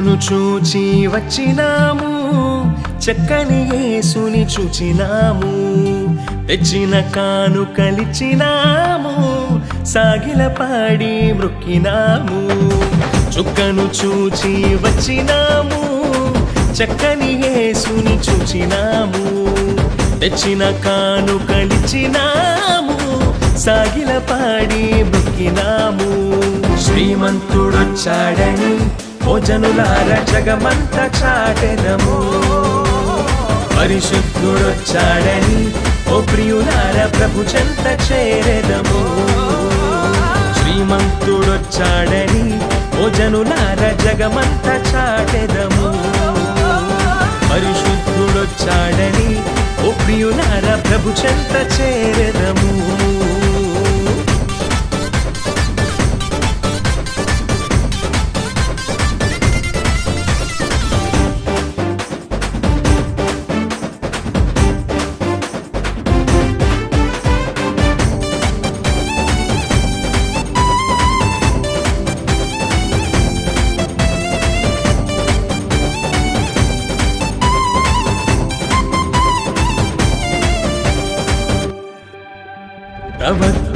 చుక్కను చూచి వచ్చినాము. చక్కని యేసుని చూచినాము. తెచ్చిన కాను కలిచినాము. సాగిల పాడి మృక్కినాము చుక్కను చూచి వచ్చినాము. చక్కని యేసుని చూచినాము. తెచ్చిన కాను కలిచినాము. సాగిల పాడి మృక్కినాము శ్రీమంతుడొచ్చాడని ఓ జనులార జగమంత చాటెదము పరిశుద్ధుడొచ్చాడని ఓ ప్రియులార ప్రభు చెంత చేరెదము. శ్రీమంతుడొచ్చాడని ఓ జనులార జగమంత చాటెదము. పరిశుద్ధుడొచ్చాడని ఓ ప్రియులార ప్రభు చెంత చేరెదము.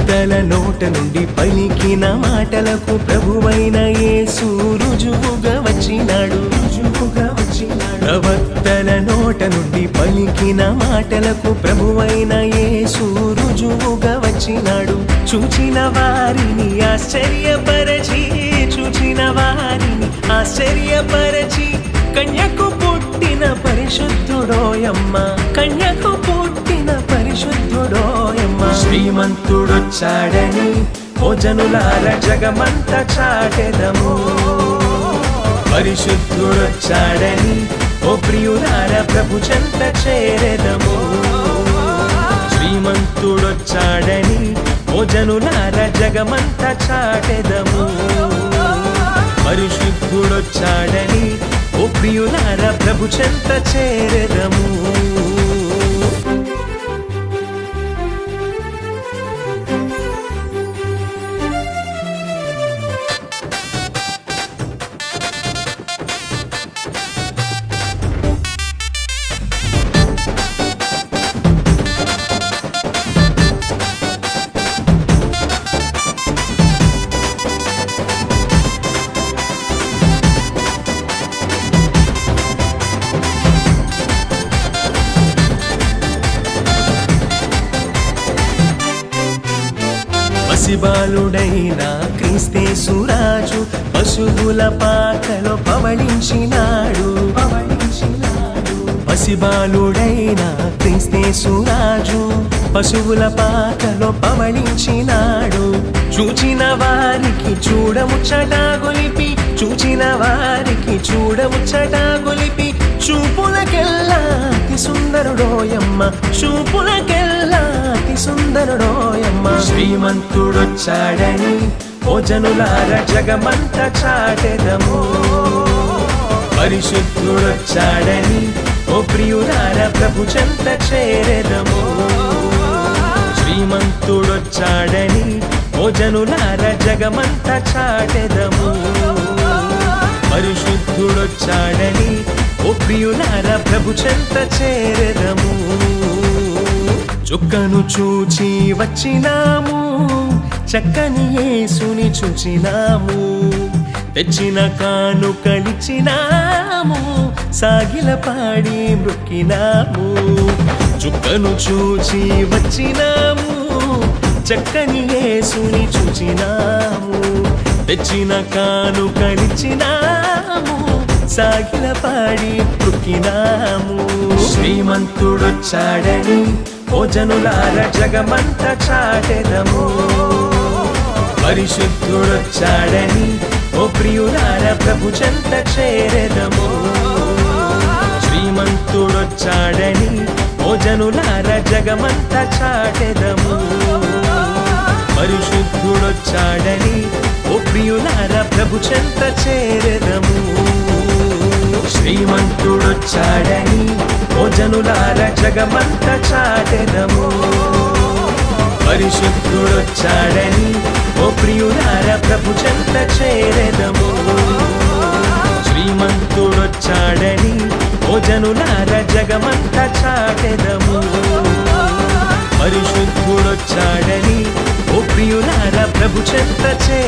పెద్దల నోట నుండి పలికిన మాటలకు ప్రభువైన యేసు రుజువుగా వచ్చినాడు. రుజువుగా వచ్చినాడు. ప్రవక్తల నోట నుండి పలికిన మాటలకు ప్రభువైన యేసు రుజువుగా వచ్చినాడు. చూచిన వారిని ఆశ్చర్యపరచి చూచిన వారిని ఆశ్చర్యపరచి కన్యకు పుట్టిన పరిశుద్ధుడోయమ్మ కన్యకు పరిశుద్ధుడోయమ్మ. శ్రీమంతుడొచ్చాడని ఓ జనులార జగమంత చాటెదము. పరిశుద్ధుడొచ్చాడని ఓ ప్రియులార ప్రభు చెంత చేరెదము. శ్రీమంతుడొచ్చాడని ఓ జనులార జగమంత చాటెదము. పరిశుద్ధుడొచ్చాడని ఓ ప్రియులార ప్రభు చెంత చేరెదము. పసిబాలుడైన క్రీస్తే సురాజు పశువుల పాకలో పవళించినాడు. పసిబాలుడైన క్రీస్తే సురాజు పశువుల పాకలో పవళించినాడు. చూచిన వారికి చూడముచ్చట గొలిపి చూచిన వారికి చూడముచ్చట గొలిపి చూపులకెల్లా అతి సుందరుడోయమ్మ చూపులకెల్లా సుందరుడోయమ్మ. శ్రీమంతుడొచ్చాడని భోజనులార జగమంత చాటెదము. పరిశుద్ధుడొచ్చాడని ఓ ప్రియులార ప్రభు చెంత చేరెదము. శ్రీమంతుడొచ్చాడని భోజనులార జగమంత చాటెదము. పరిశుద్ధుడొచ్చాడని ఓ ప్రియులార ప్రభు చెంత చేరెదము. చుక్కను చూచి వచ్చినాము చక్కని యేసుని చూచినాము. తెచ్చిన కాను కలిచినాము సాగిల పాడి మృక్కినాము చుక్కను చూచి వచ్చినాము చక్కని యేసుని చూచినాము. తెచ్చిన కాను కలిచినాము సాగిల పాడి పుక్కినాము శ్రీమంతుడొచ్చాడని ఓ జనులార జగమంత చాటెదము. పరిశుద్ధుడొచ్చాడని ఓ ప్రియులార ప్రభు చెంత చేరెదము. శ్రీమంతుడొచ్చాడని ఓ జనులార జగమంత చాటెదము. పరిశుద్ధుడొచ్చాడని ఓ ప్రియులార ప్రభు చెంత చేరెదము. శ్రీమంతుడొచ్చాడని ఓ జనులార జగమంత చాటెదము. పరిశుద్ధుడొచ్చాడని ఓ ప్రియుడార ప్రభు చెంత చేరెదము. శ్రీమంతుడొచ్చాడని ఓ జనులార జగమంత చాటెదము. పరిశుద్ధుడొచ్చాడని ఓ ప్రియుడార ప్రభు చెంత చే